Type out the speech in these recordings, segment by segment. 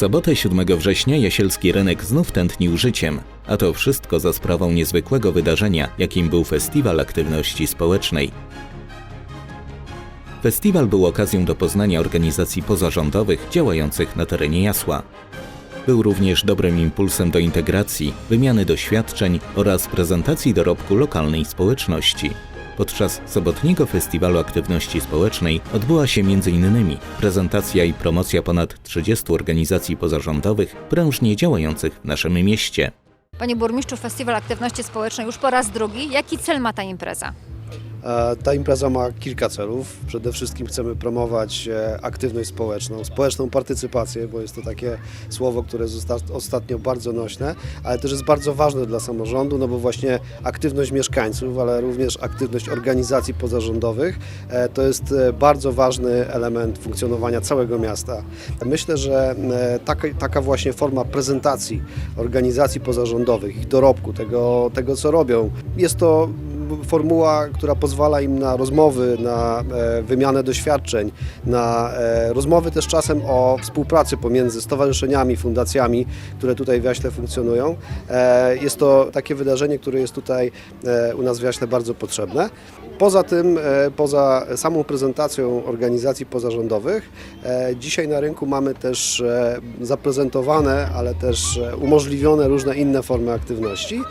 sobotę 7 września jasielski rynek znów tętnił życiem, a to wszystko za sprawą niezwykłego wydarzenia, jakim był Festiwal Aktywności Społecznej. Festiwal był okazją do poznania organizacji pozarządowych działających na terenie Jasła. Był również dobrym impulsem do integracji, wymiany doświadczeń oraz prezentacji dorobku lokalnej społeczności. Podczas sobotniego Festiwalu Aktywności Społecznej odbyła się m.in. prezentacja i promocja ponad 30 organizacji pozarządowych prężnie działających w naszym mieście. Panie burmistrzu, Festiwal Aktywności Społecznej już po raz drugi. Jaki cel ma ta impreza? E, Ta impreza ma kilka celów. Przede wszystkim chcemy promować e, aktywność społeczną, społeczną partycypację, bo jest to takie słowo, które jest osta- ostatnio bardzo nośne, ale też jest bardzo ważne dla samorządu, no bo właśnie aktywność mieszkańców, ale również aktywność organizacji pozarządowych e, to jest bardzo ważny element funkcjonowania całego miasta. Myślę, że taka, taka właśnie forma prezentacji organizacji pozarządowych, ich dorobku, tego, tego co robią, jest to formuła, która pozwala im na rozmowy, na e, wymianę doświadczeń, na e, rozmowy też czasem o współpracy pomiędzy stowarzyszeniami, fundacjami, które tutaj w Jaśle funkcjonują. E, jest to takie wydarzenie, które jest tutaj u nas w Jaśle bardzo potrzebne. Poza tym, poza samą prezentacją organizacji pozarządowych, dzisiaj na rynku mamy też zaprezentowane, ale też umożliwione różne inne formy aktywności,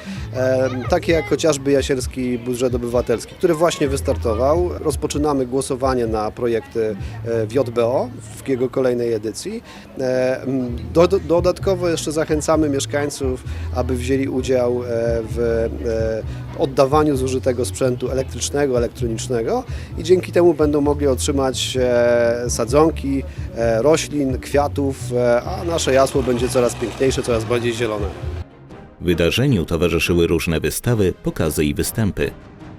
takie jak chociażby Jasielski Budżet Obywatelski, który właśnie wystartował. Rozpoczynamy głosowanie na projekty e, w JBO w jego kolejnej edycji. E, dodatkowo jeszcze zachęcamy mieszkańców, aby wzięli udział e, w e, oddawaniu zużytego sprzętu elektrycznego, elektronicznego i dzięki temu będą mogli otrzymać e, sadzonki, e, roślin, kwiatów, e, a nasze jasło będzie coraz piękniejsze, coraz bardziej zielone. Wydarzeniu towarzyszyły różne wystawy, pokazy i występy.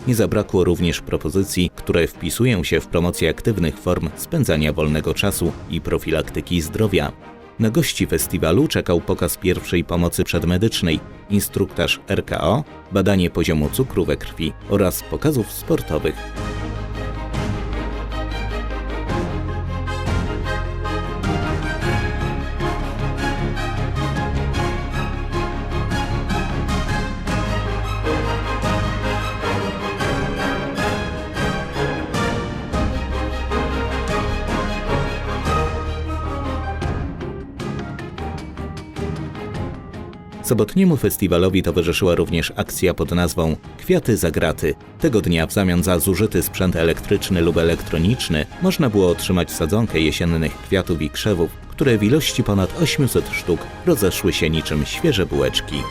Nie zabrakło również propozycji, które wpisują się w promocję aktywnych form spędzania wolnego czasu i profilaktyki zdrowia. Na gości festiwalu czekał pokaz pierwszej pomocy przedmedycznej, instruktaż RKO, badanie poziomu cukru we krwi oraz pokazów sportowych. Sobotniemu festiwalowi towarzyszyła również akcja pod nazwą Kwiaty za graty. Tego dnia w zamian za zużyty sprzęt elektryczny lub elektroniczny można było otrzymać sadzonkę jesiennych kwiatów i krzewów, które w ilości ponad 800 sztuk rozeszły się niczym świeże bułeczki.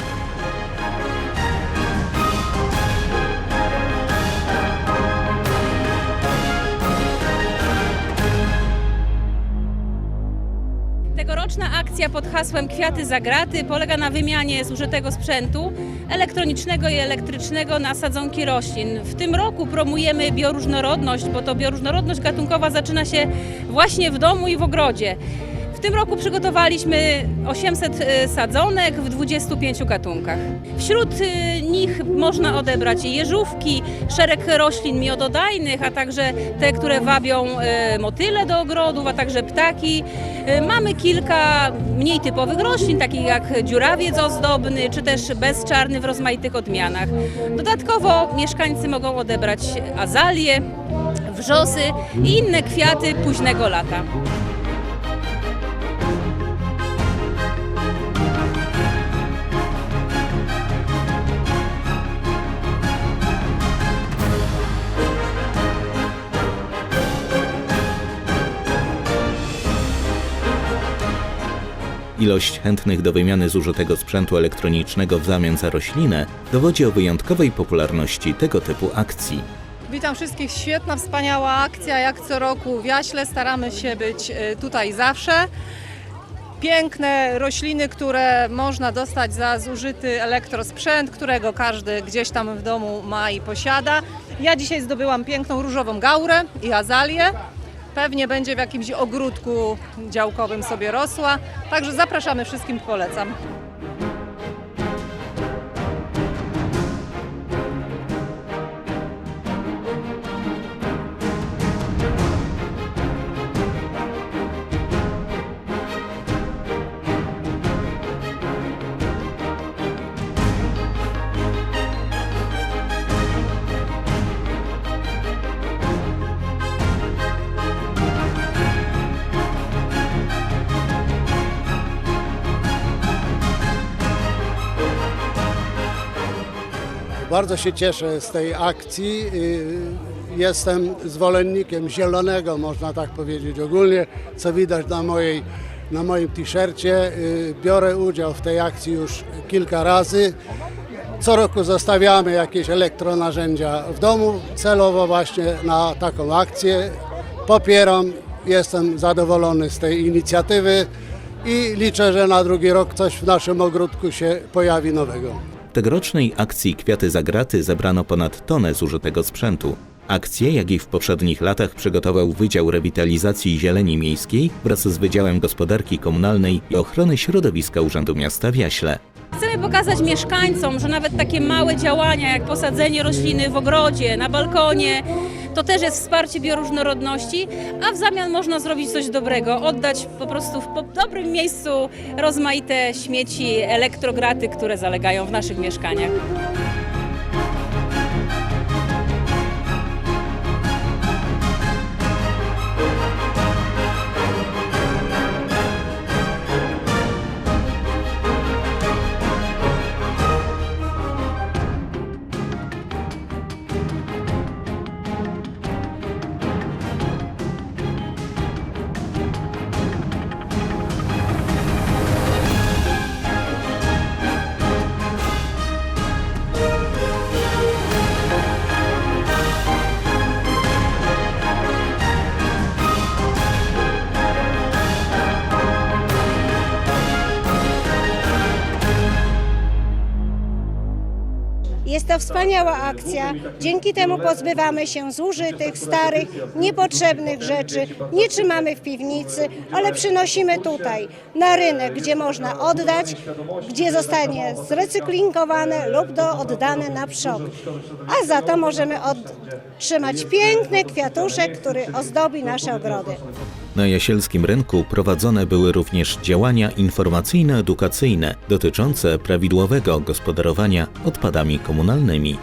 Akcja pod hasłem Kwiaty za graty polega na wymianie zużytego sprzętu elektronicznego i elektrycznego na sadzonki roślin. W tym roku promujemy bioróżnorodność, bo to bioróżnorodność gatunkowa zaczyna się właśnie w domu i w ogrodzie. W tym roku przygotowaliśmy 800 y, sadzonek w 25 gatunkach. Wśród y, nich można odebrać jeżówki, szereg roślin miododajnych, a także te, które wabią y, motyle do ogrodów, a także ptaki. Mamy kilka mniej typowych roślin, takich jak dziurawiec ozdobny, czy też bezczarny w rozmaitych odmianach. Dodatkowo mieszkańcy mogą odebrać azalie, wrzosy i inne kwiaty późnego lata. Ilość chętnych do wymiany zużytego sprzętu elektronicznego w zamian za roślinę dowodzi o wyjątkowej popularności tego typu akcji. Witam wszystkich. Świetna, wspaniała akcja. Jak co roku w Jaśle staramy się być y, tutaj zawsze. Piękne rośliny, które można dostać za zużyty elektrosprzęt, którego każdy gdzieś tam w domu ma i posiada. Ja dzisiaj zdobyłam piękną różową gaurę i azalię. Pewnie będzie w jakimś ogródku działkowym sobie rosła. Także zapraszamy wszystkim, polecam. Bardzo się cieszę z tej akcji. Y, Jestem zwolennikiem zielonego, można tak powiedzieć ogólnie, co widać na, mojej, na moim t-shircie. Y, Biorę udział w tej akcji już kilka razy. Co roku zostawiamy jakieś elektronarzędzia w domu, celowo właśnie na taką akcję. Popieram, jestem zadowolony z tej inicjatywy i liczę, że na drugi rok coś w naszym ogródku się pojawi nowego. Tegorocznej akcji Kwiaty za graty zebrano ponad tonę zużytego sprzętu. Akcję, jak i w poprzednich latach, przygotował Wydział Rewitalizacji Zieleni Miejskiej wraz z Wydziałem Gospodarki Komunalnej i Ochrony Środowiska Urzędu Miasta w Jaśle. Chcemy pokazać mieszkańcom, że nawet takie małe działania jak posadzenie rośliny w ogrodzie, na balkonie, to też jest wsparcie bioróżnorodności, a w zamian można zrobić coś dobrego, oddać po prostu w dobrym miejscu rozmaite śmieci, elektrograty, które zalegają w naszych mieszkaniach. Wspaniała akcja. Dzięki temu pozbywamy się zużytych, starych, niepotrzebnych rzeczy. Nie trzymamy w piwnicy, ale przynosimy tutaj, na rynek, gdzie można oddać, gdzie zostanie zrecyklingowane lub do oddane na przok. A za to możemy otrzymać piękny kwiatuszek, który ozdobi nasze ogrody. Na jasielskim rynku prowadzone były również działania informacyjno-edukacyjne dotyczące prawidłowego gospodarowania odpadami komunalnymi.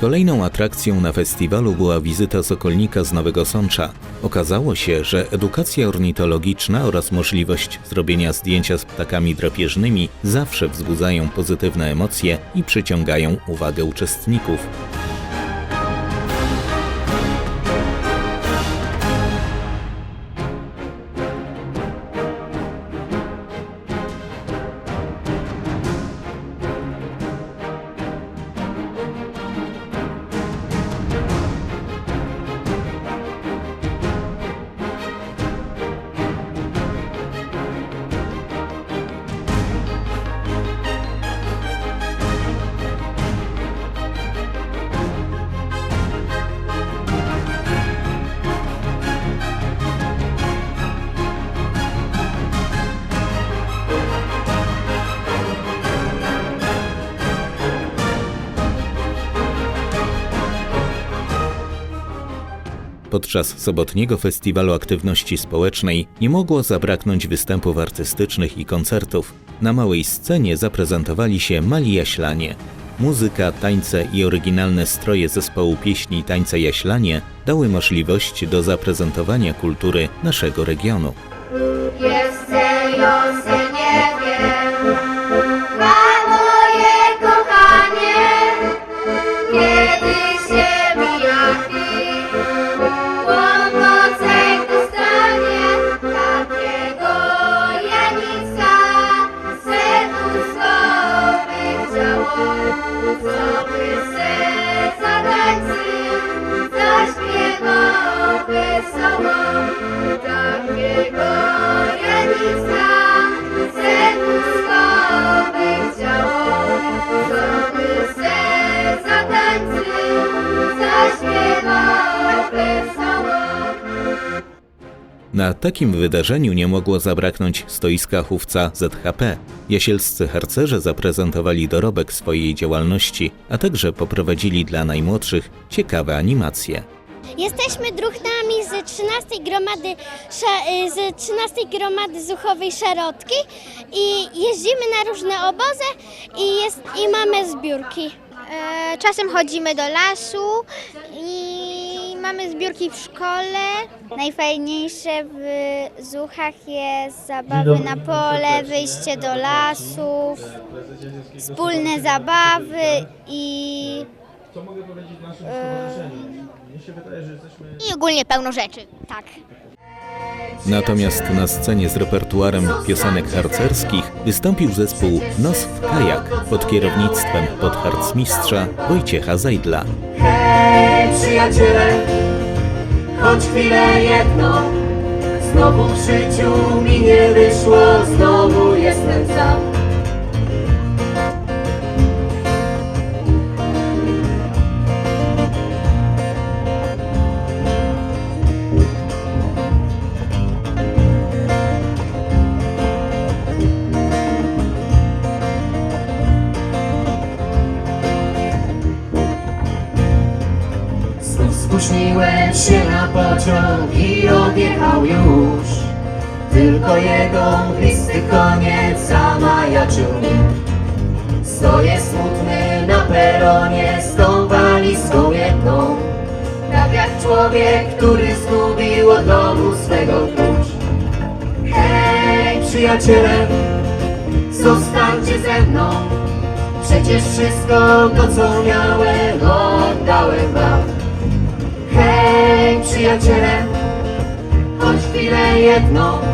Kolejną atrakcją na festiwalu była wizyta sokolnika z Nowego Sącza. Okazało się, że edukacja ornitologiczna oraz możliwość zrobienia zdjęcia z ptakami drapieżnymi zawsze wzbudzają pozytywne emocje i przyciągają uwagę uczestników. Podczas sobotniego festiwalu aktywności społecznej nie mogło zabraknąć występów artystycznych i koncertów. Na małej scenie zaprezentowali się mali jaślanie. Muzyka, tańce i oryginalne stroje zespołu pieśni i tańce Jaślanie dały możliwość do zaprezentowania kultury naszego regionu. Nie Na takim wydarzeniu nie mogło zabraknąć stoiska chówca ZHP. Jasielscy harcerze zaprezentowali dorobek swojej działalności, a także poprowadzili dla najmłodszych ciekawe animacje. Jesteśmy druhnami z 13 gromady, y, z 13 gromady Zuchowej Szarotki i jeździmy na różne obozy i, jest, i mamy zbiórki. E, Czasem chodzimy do lasu i mamy zbiórki w szkole. Najfajniejsze w Zuchach jest zabawy na pole, wyjście do lasów, wspólne zabawy i I ogólnie pełno rzeczy. Tak. Natomiast na scenie z repertuarem piosenek harcerskich wystąpił zespół Nos w kajak pod kierownictwem podharcmistrza Wojciecha Zajdla. Hej, przyjaciele, choć chwilę jedną Znowu w życiu mi nie wyszło, znowu jestem sam Tylko jego blisty koniec zamajaczył mi Stoję smutny na peronie z tą walizką jedną. Tak jak człowiek, który zgubił od domu swego klucz Hej przyjaciele, zostańcie ze mną. Przecież wszystko to co miałem oddałem wam. Hej przyjaciele, choć chwilę jedną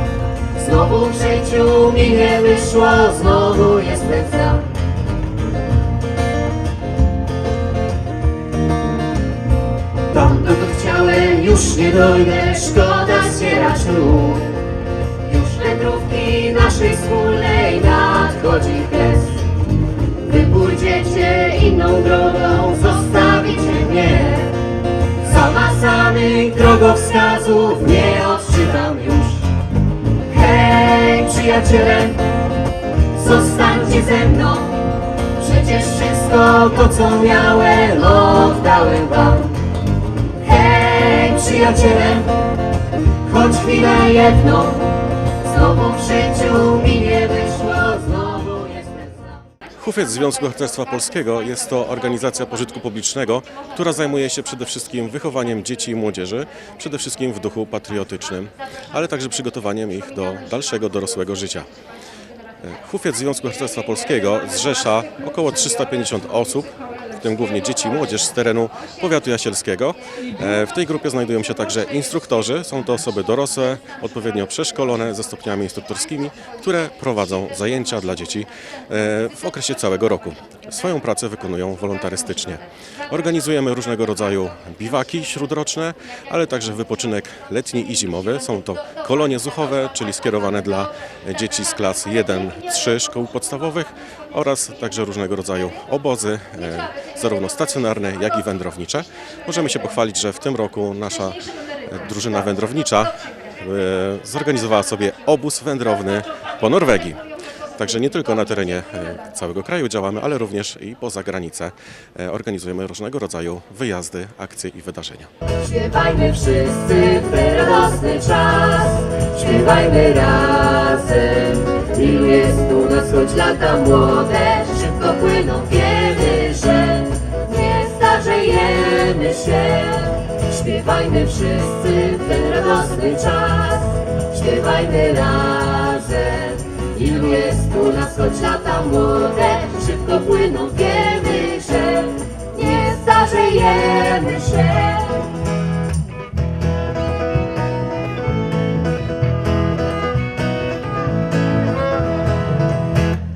Znowu w życiu mi nie wyszło, znowu jestem sam Tam dokąd chciałem, już nie dojdę, szkoda zbierać lód. Już wędrówki naszej wspólnej nadchodzi kres Wy pójdziecie inną drogą, zostawicie mnie. Zamazanych drogowskazów nie Hej przyjaciele, zostańcie ze mną. Przecież wszystko to co miałem oddałem wam. Hej przyjaciele, choć chwilę jedną Znowu w życiu mi nie wyszło, Hufiec Związku Harcerstwa Polskiego jest to organizacja pożytku publicznego, która zajmuje się przede wszystkim wychowaniem dzieci i młodzieży, przede wszystkim w duchu patriotycznym, ale także przygotowaniem ich do dalszego dorosłego życia. Hufiec Związku Harcerstwa Polskiego zrzesza około 350 osób, w tym głównie dzieci i młodzież z terenu powiatu jasielskiego. E, W tej grupie znajdują się także instruktorzy, są to osoby dorosłe, odpowiednio przeszkolone ze stopniami instruktorskimi, które prowadzą zajęcia dla dzieci e, w okresie całego roku. Swoją pracę wykonują wolontarystycznie. Organizujemy różnego rodzaju biwaki śródroczne, ale także wypoczynek letni i zimowy. Są to kolonie zuchowe, czyli skierowane dla dzieci z klas 1-3 szkół podstawowych oraz także różnego rodzaju obozy, e, zarówno stacjonarne, jak i wędrownicze. Możemy się pochwalić, że w tym roku nasza e, drużyna wędrownicza e, zorganizowała sobie obóz wędrowny po Norwegii. Także nie tylko na terenie e, całego kraju działamy, ale również i poza granicę. E, Organizujemy różnego rodzaju wyjazdy, akcje i wydarzenia. Śpiewajmy wszyscy w ten radosny czas. Śpiewajmy razem. Ilu jest u nas, choć lata młode Szybko płyną, wiemy, że. Nie starzejemy się. Śpiewajmy wszyscy w ten radosny czas. Śpiewajmy razem Ilu nas, choć lata młode. Szybko płyną, wiemy, że Nie starzejemy się.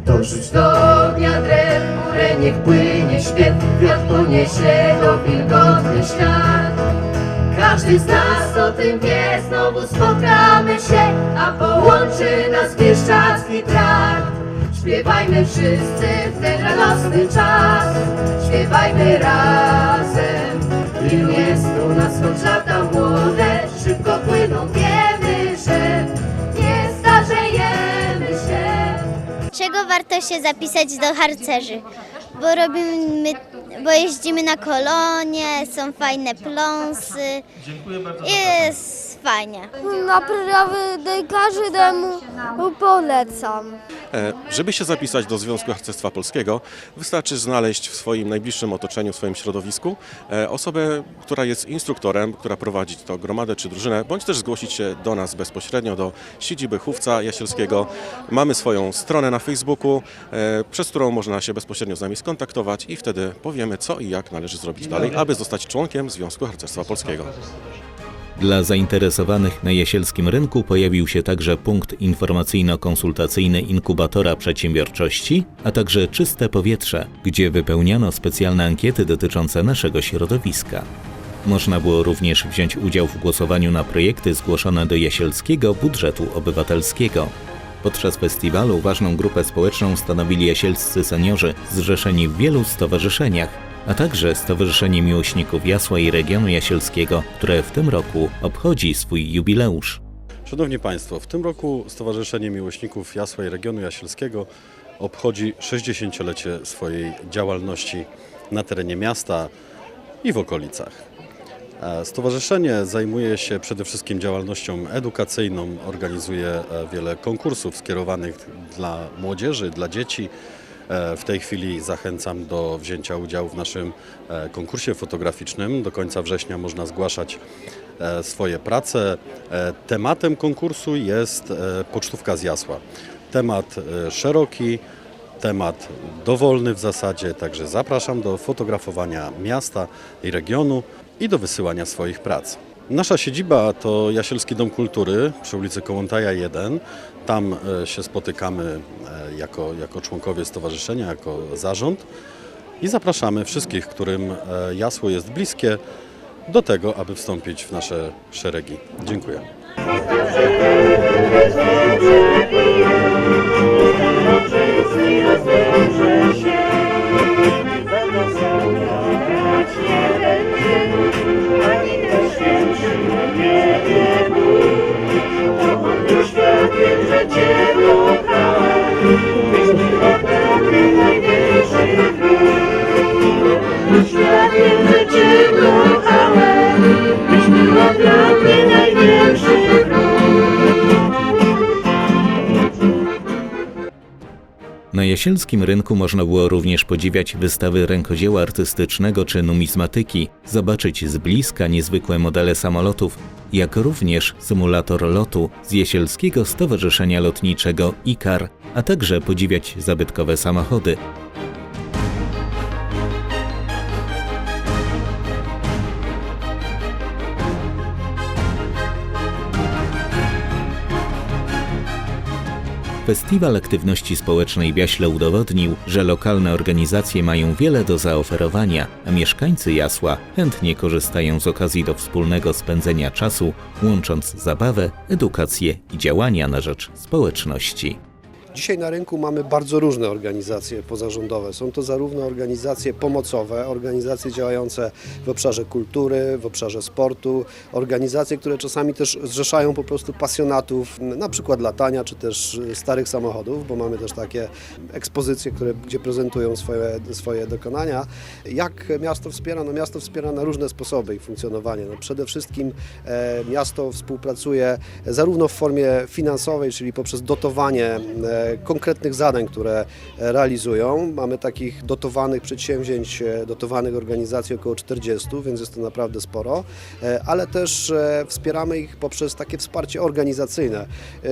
Dorzuć do ognia drew, górę niech płynie śpiew Wiatr poniesie go wilgotny świat Każdy z nas o tym wie, znowu spotkamy się A połączy nas bieszczacki trakt. Śpiewajmy wszyscy w ten radosny czas. Śpiewajmy razem. Ilu jest u nas, choć lata młode Szybko płyną, wiemy, że nie starzejemy się. Czego warto się zapisać do harcerzy? Bo robimy, bo jeździmy na kolonie, są fajne pląsy. Jest fajnie. Naprawdę każdemu polecam. E, Żeby się zapisać do Związku Harcerstwa Polskiego, wystarczy znaleźć w swoim najbliższym otoczeniu, w swoim środowisku e, osobę, która jest instruktorem, która prowadzi to gromadę czy drużynę, bądź też zgłosić się do nas bezpośrednio, do siedziby Chówca Jasielskiego. Mamy swoją stronę na Facebooku, e, przez którą można się bezpośrednio z nami skontaktować i wtedy powiemy, co i jak należy zrobić dalej, aby zostać członkiem Związku Harcerstwa Polskiego. Dla zainteresowanych na jasielskim rynku pojawił się także punkt informacyjno-konsultacyjny inkubatora przedsiębiorczości, a także czyste powietrze, gdzie wypełniano specjalne ankiety dotyczące naszego środowiska. Można było również wziąć udział w głosowaniu na projekty zgłoszone do jasielskiego budżetu obywatelskiego. Podczas festiwalu ważną grupę społeczną stanowili jasielscy seniorzy zrzeszeni w wielu stowarzyszeniach, a także Stowarzyszenie Miłośników Jasła i Regionu Jasielskiego, które w tym roku obchodzi swój jubileusz. Szanowni Państwo, w tym roku Stowarzyszenie Miłośników Jasła i Regionu Jasielskiego obchodzi 60-lecie swojej działalności na terenie miasta i w okolicach. E, Stowarzyszenie zajmuje się przede wszystkim działalnością edukacyjną, organizuje e, wiele konkursów skierowanych dla młodzieży, dla dzieci. E, W tej chwili zachęcam do wzięcia udziału w naszym e, konkursie fotograficznym. Do końca września można zgłaszać e, swoje prace. Tematem konkursu jest pocztówka z Jasła. Temat szeroki, temat dowolny w zasadzie, także zapraszam do fotografowania miasta i regionu i do wysyłania swoich prac. Nasza siedziba to Jasielski Dom Kultury przy ulicy Kołątaja 1. Tam e, się spotykamy e, jako, jako członkowie stowarzyszenia, jako zarząd i zapraszamy wszystkich, którym e, jasło jest bliskie, do tego, aby wstąpić w nasze szeregi. Dziękuję. Na jasielskim rynku można było również podziwiać wystawy rękodzieła artystycznego czy numizmatyki, zobaczyć z bliska niezwykłe modele samolotów, jak również symulator lotu z Jasielskiego Stowarzyszenia Lotniczego IKAR, a także podziwiać zabytkowe samochody. Festiwal Aktywności Społecznej w Jaśle udowodnił, że lokalne organizacje mają wiele do zaoferowania, a mieszkańcy Jasła chętnie korzystają z okazji do wspólnego spędzenia czasu, łącząc zabawę, edukację i działania na rzecz społeczności. Dzisiaj na rynku mamy bardzo różne organizacje pozarządowe. Są to zarówno organizacje pomocowe, organizacje działające w obszarze kultury, w obszarze sportu, organizacje, które czasami też zrzeszają po prostu pasjonatów, na przykład latania, czy też starych samochodów, bo mamy też takie ekspozycje, które, gdzie prezentują swoje, swoje dokonania. Jak miasto wspiera? No miasto wspiera na różne sposoby ich funkcjonowanie. No przede wszystkim e, miasto współpracuje zarówno w formie finansowej, czyli poprzez dotowanie e, konkretnych zadań, które realizują. Mamy takich dotowanych przedsięwzięć, e, dotowanych organizacji około 40, więc jest to naprawdę sporo, e, ale też e, wspieramy ich poprzez takie wsparcie organizacyjne.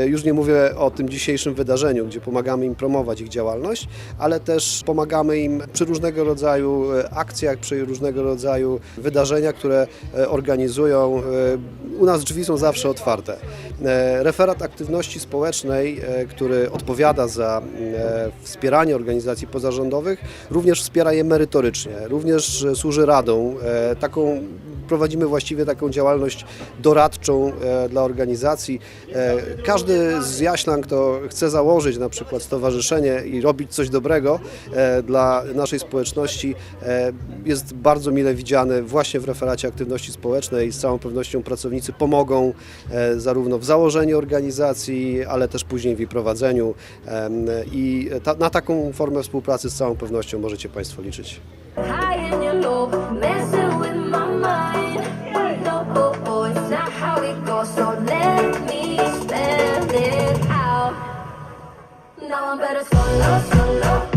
Już nie mówię o tym dzisiejszym wydarzeniu, gdzie pomagamy im promować ich działalność, ale też pomagamy im przy różnego rodzaju akcjach, przy różnego rodzaju wydarzeniach, które organizują. U nas drzwi są zawsze otwarte. Referat aktywności społecznej, który odpowiada za e, wspieranie organizacji pozarządowych, również wspiera je merytorycznie, również e, służy radą. E, Taką prowadzimy właściwie taką działalność doradczą e, dla organizacji. E, Każdy z Jaślan, kto chce założyć na przykład stowarzyszenie i robić coś dobrego e, dla naszej społeczności, jest bardzo mile widziany właśnie w referacie aktywności społecznej. Z całą pewnością pracownicy pomogą zarówno w założeniu organizacji, ale też później w jej prowadzeniu i ta, na taką formę współpracy z całą pewnością możecie Państwo liczyć. high you're low, messing with my mind. How it goes, so let me spell it out. No, pero solo